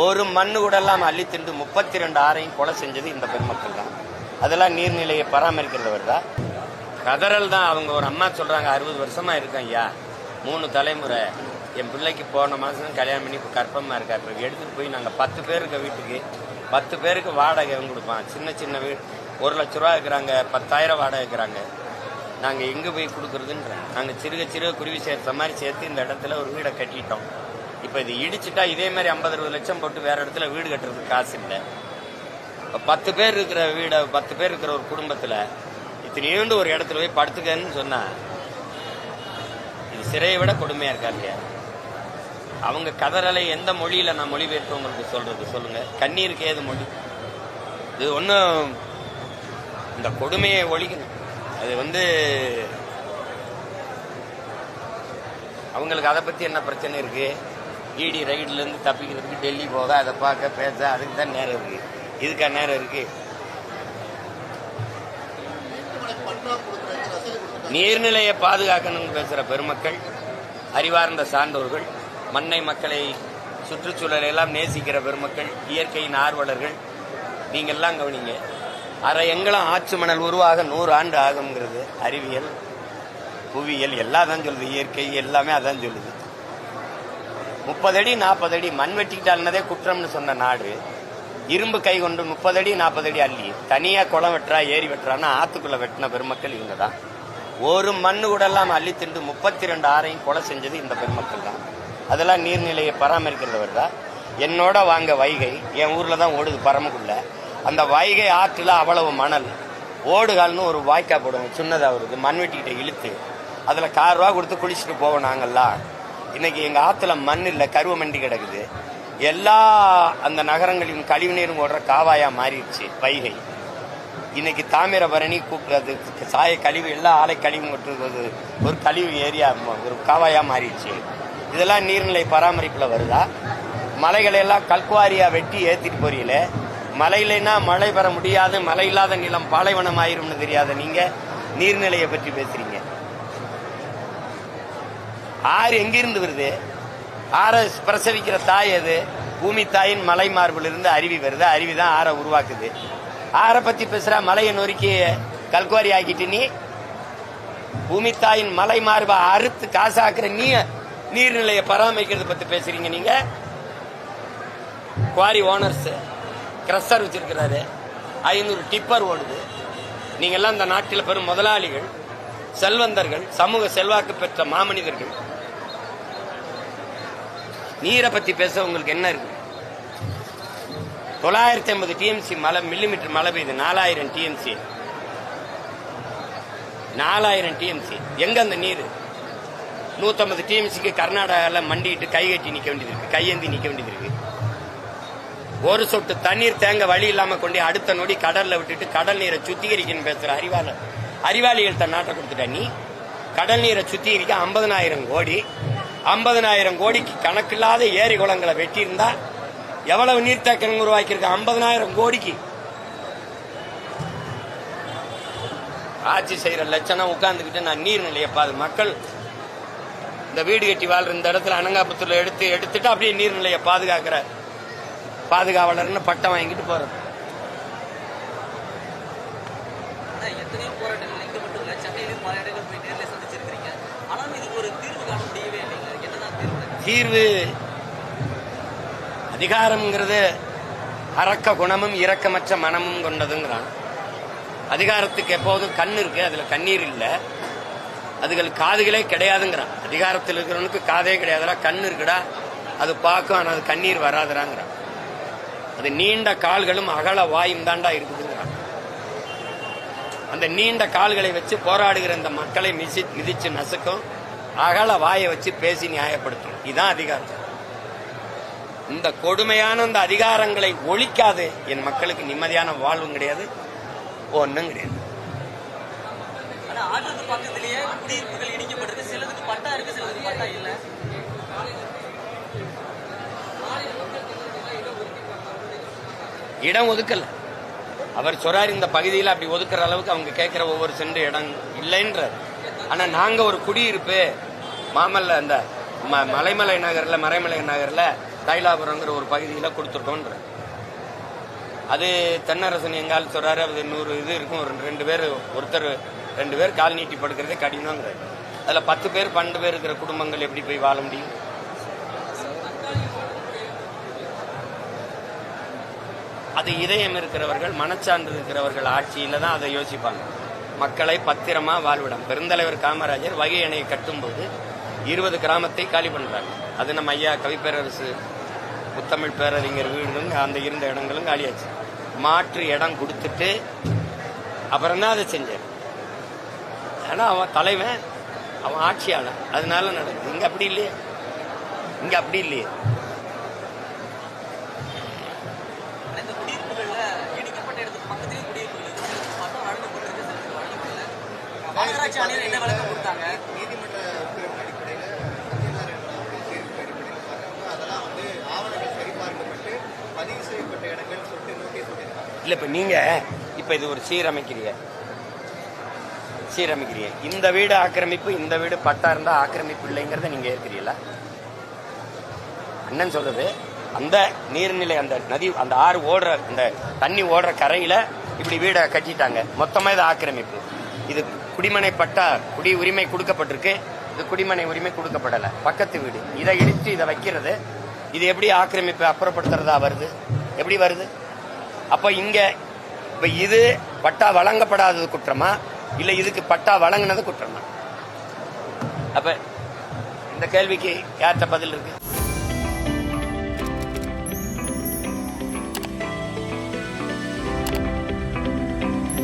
ஒரு மண்ணு கூட எல்லாம் அள்ளி திண்டு முப்பத்தி ரெண்டு ஆறையும் கொலை செஞ்சது இந்த பெருமக்கள் தான். அதெல்லாம் நீர்நிலையை பராமரிக்கிறவர் தான். கதறல் தான் அவங்க ஒரு அம்மா சொல்றாங்க அறுபது வருஷமா இருக்கேன் ஐயா. மூணு தலைமுறை. என் பிள்ளைக்கு போன மாதம் கல்யாணம் பண்ணி இப்போ கற்பமாக இருக்கா இப்போ எடுத்துகிட்டு போய் நாங்கள் பத்து பேர் வீட்டுக்கு பத்து பேருக்கு வாடகை கொடுப்பான். சின்ன சின்ன வீடு ஒரு லட்ச ரூபா இருக்கிறாங்க பத்தாயிரம் வாடகை இருக்கிறாங்க நாங்கள் எங்கே போய் கொடுக்குறதுன்ற நாங்கள் சிறுக சிறுக குருவி சேர்த்த மாதிரி சேர்த்து இந்த இடத்துல ஒரு வீடை கட்டிட்டோம். இப்போ இது இடிச்சிட்டா இதே மாதிரி ஐம்பது அறுபது லட்சம் போட்டு வேற இடத்துல வீடு கட்டுறதுக்கு காசு இல்லை. இப்போ பத்து பேர் இருக்கிற வீடை பத்து பேர் இருக்கிற ஒரு குடும்பத்தில் இத்தனையோண்டு ஒரு இடத்துல போய் படுத்துக்கன்னு சொன்னால் இது சிறையை விட கொடுமையாக இருக்கா இல்லையா? அவங்க கதறலை எந்த மொழியில் நான் மொழிபெயர்த்து உங்களுக்கு சொல்கிறது சொல்லுங்கள் கண்ணீருக்கு ஏது மொழி? இது ஒன்றும் இந்த கொடுமையை ஒழிக்கணும் அது வந்து அவங்களுக்கு அதை பற்றி என்ன பிரச்சனை இருக்குது இடி ரைடுலேருந்து தப்பிக்கிறதுக்கு டெல்லி போக அதை பார்க்க பேச அதுக்கு தான் நேரம் இருக்கு. இதுக்கா நேரம் இருக்கு. நீர்நிலையை பாதுகாக்கணும்னு பேசுகிற பெருமக்கள் அறிவார்ந்த சான்றோர்கள் மண்ணை மக்களை சுற்றுச்சூழலை எல்லாம் நேசிக்கிற பெருமக்கள் இயற்கையின் ஆர்வலர்கள் நீங்கள்லாம் கவனிங்க. அரை எங்கெல்லாம் ஆற்று மணல் உருவாக நூறு ஆண்டு ஆகுங்கிறது அறிவியல் புவியியல் எல்லாம் தான் சொல்லுது. இயற்கை எல்லாமே அதான் சொல்லுது. முப்பது அடி நாற்பது அடி மண் வெட்டிக்கிட்டால்னதே குற்றம்னு சொன்ன நாடு இரும்பு கை கொண்டு முப்பது அடி நாற்பது அடி அள்ளி தனியாக குளம் வெட்டுறா ஏரி வெட்டுறான்னா ஆற்றுக்குள்ளே வெட்டின பெருமக்கள் இவங்க தான் ஒரு மண்ணு கூட இல்லாமல் அள்ளி திண்டு முப்பத்தி ரெண்டு ஆறையும் கொலை செஞ்சது இந்த பெருமக்கள் தான். அதெல்லாம் நீர்நிலையை பராமரிக்கிறவர் தான் என்னோட வாங்க வைகை என் ஊரில் தான் ஓடுது பரமக்குள்ள. அந்த வைகை ஆற்றில் அவ்வளவு மணல். ஓடுகால்னு ஒரு வாய்க்கா போடுவோம் சின்னதாக வருது மண் வெட்டிக்கிட்ட இழுத்து. அதில் கார் ரூபா கொடுத்து குளிச்சுட்டு போவோம் நாங்கள்லாம். இன்னைக்கு எங்க ஆத்துல மண் இல்ல கருவ மண்டி கிடக்குது. எல்லா அந்த நகரங்களின் கழிவு நீரும் ஓடுற காவாயா மாறிடுச்சு வைகை. இன்னைக்கு தாமிரபரணி கூப்பிடுறது சாய கழிவு எல்லா ஆலை கழிவு கொட்டுறது ஒரு கழிவு ஏரியா ஒரு காவாயா மாறிடுச்சு. இதெல்லாம் நீர்நிலை பராமரிப்புல வருதா? மலைகளை எல்லாம் கல்குவாரியா வெட்டி ஏத்திட்டு போறீங்களே? மலையிலனா மழை பெற முடியாது மழை இல்லாத நிலம் பாலைவனம் ஆயிரும்னு தெரியாத நீங்க நீர்நிலையை பற்றி பேசுறீங்க. ஆறு எங்கிருந்து வருது? ஆறை பிரசவிக்கிற தாய் அது பூமி தாயின் மலை மார்பில் இருந்து அருவி வருது. அருவி தான் ஆறை உருவாக்குது. ஆறை பத்தி பேசுற மலையை நொறுக்கி கல்குவாரி ஆக்கிட்டு நீ பூமி தாயின் மலை மார்பை அறுத்து காசாக்குற நீ நீர்நிலையை பராமரிக்கிறது பத்தி பேசுறீங்க நீங்க. குவாரி ஓனர்ஸ் கிரஷர் வச்சிருக்கிறாரு. ஐநூறு டிப்பர் ஓடுது. நீங்க எல்லாம் இந்த நாட்டில் பெரும் முதலாளிகள் செல்வந்தர்கள் சமூக செல்வாக்கு பெற்ற மாமனிதர்கள். நீரை பத்தி பேச உங்களுக்கு என்ன இருக்கு? தொள்ளாயிரத்தி ஐம்பது டிஎம்சி மழை மில்லிமீட்டர் மழை பெய்யுது. நாலாயிரம் டிஎம்சி நாலாயிரம் டிஎம்சி எங்க அந்த நீர்? நூத்தம்பது டிஎம்சிக்கு கர்நாடகாவில் மண்டிட்டு கை கட்டி நிக்க வேண்டியது இருக்கு. கையேந்தி நிக்க வேண்டியது இருக்கு. ஒரு சொட்டு தண்ணீர் தேங்க வழி இல்லாம கொண்டு அடுத்த நொடி கடல்ல விட்டுட்டு கடல் நீரை சுத்திகரிக்கணும் பேசுற அறிவாளர் அறிவாளிகள் தன் நாட்டை கொடுத்துட்ட நீ. கடல் நீரை சுத்திகரிக்க ஐம்பதனாயிரம் கோடி ஐம்பதனாயிரம் கோடிக்கு கணக்கில்லாத ஏரி குளங்களை வெட்டியிருந்தா எவ்வளவு நீர்த்தேக்கம் உருவாக்கியிருக்க? ஐம்பதனாயிரம் கோடிக்கு. ஆட்சி செய்யற லட்சணம் உட்கார்ந்துக்கிட்டு நான் நீர்நிலையை பாது மக்கள் இந்த வீடு கட்டி வாழ்ற இந்த இடத்துல அனங்காபுத்தூர்ல எடுத்து எடுத்துட்டு அப்படியே நீர்நிலையை பாதுகாக்கிற பாதுகாவலர்னு பட்டம் வாங்கிட்டு போறது. போராட்டங்கள் இங்க மட்டும் இல்ல சென்னையிலும் பல இடங்கள் போய் சந்திச்சிருக்கீங்க ஆனாலும் இதுக்கு ஒரு தீர்வு காண முடியவே இல்லைங்க. தீர்வு. அதிகாரம்ங்கிறது அரக்க குணமும் இரக்கமற்ற மனமும் கொண்டதுங்கிறான். அதிகாரத்துக்கு எப்போதும் கண் இருக்கு அதுல கண்ணீர் இல்லை. அதுகள் காதுகளே கிடையாதுங்கிறான். அதிகாரத்தில் இருக்கிறவனுக்கு காதே கிடையாதுடா கண் இருக்குடா அது பார்க்கும் ஆனால் அது கண்ணீர் வராதுடாங்கிறான். அது நீண்ட கால்களும் அகல வாயும் தாண்டா இருக்குதுங்கிறான். அந்த நீண்ட கால்களை வச்சு போராடுகிற இந்த மக்களை மிசி மிதிச்சு நசுக்கும் அகல வாயை வச்சு பேசி நியாயப்படுத்தும். இதுதான் அதிகாரம். இந்த கொடுமையான இந்த அதிகாரங்களை ஒழிக்காது. என் மக்களுக்கு நிம்மதியான வாழ்வும் கிடையாது. ஒன்றும் கிடையாது. இடம் ஒதுக்கல. அவர் சொல்றாரு இந்த பகுதியில் அப்படி ஒதுக்குற அளவுக்கு அவங்க கேட்கிற ஒவ்வொரு சென்று இடம் இல்லைன்றார். ஆனா நாங்க ஒரு குடியிருப்பு மாமல்ல அந்த ம- மலைமலை நகரில் மறைமலை நகரில் தைலாபுரங்கிற ஒரு பகுதியில் கொடுத்துட்டோன்ற அது தென்னரசன் எங்கால் சொல்கிறாரு அது நூறு இது இருக்கும் ஒரு ரெண்டு பேர் ஒருத்தர் ரெண்டு பேர் கால் நீட்டி படுக்கிறதே கடினங்கிறார் அதில் பத்து பேர் பன்னெண்டு பேர் இருக்கிற குடும்பங்கள் எப்படி போய் வாழ முடியும்? அது இதயம் இருக்கிறவர்கள் மனச்சான்று இருக்கிறவர்கள் ஆட்சியில் தான் அதை யோசிப்பாங்க. மக்களை பத்திரமா வாழ்விடம். பெருந்தலைவர் காமராஜர் வகை அணையை கட்டும்போது இருபது கிராமத்தை காலி பண்றாங்க. அது நம்ம ஐயா கவிப்பேரரசு முத்தமிழ் பேரறிஞர் வீடுங்க அந்த இருந்த இடங்களும் காலியாச்சு. மாற்று இடம் கொடுத்துட்டு அப்புறம் தான் அதை செஞ்சார்? ஏன்னா அவன் தலைவன் அவன் ஆட்சியாளன். அதனால நடக்குது. இங்க அப்படி இல்லையே. இங்க அப்படி இல்லையே. மாநகராட்சி ஆணையர் என்ன விளக்கம் கொடுத்தாங்க? இல்லை இப்போ நீங்கள் இப்போ இது ஒரு சீரமைக்கிறீங்க சீரமைக்கிறீங்க இந்த வீடு ஆக்கிரமிப்பு இந்த வீடு பட்டா இருந்தால் ஆக்கிரமிப்பு இல்லைங்கிறத நீங்கள் ஏற்கிறீங்களா அண்ணன் சொல்றது அந்த நீர்நிலை அந்த நதி அந்த ஆறு ஓடுற அந்த தண்ணி ஓடுற கரையில் இப்படி வீடை கட்டிட்டாங்க. மொத்தமாக இது ஆக்கிரமிப்பு. இது குடிமனை பட்டா குடி உரிமை கொடுக்கப்பட்டிருக்கு. இது குடிமனை உரிமை கொடுக்கப்படலை. பக்கத்து வீடு. இதை இடித்து இதை வைக்கிறது. இது எப்படி ஆக்கிரமிப்பு அப்புறப்படுத்துறதா வருது? எப்படி வருது? அப்போ இங்கே இப்போ இது பட்டா வழங்கப்படாதது குற்றமா? இல்லை இதுக்கு பட்டா வழங்கினது குற்றமா? அப்போ இந்த கேள்விக்கு யார்கிட்ட பதில் இருக்கு?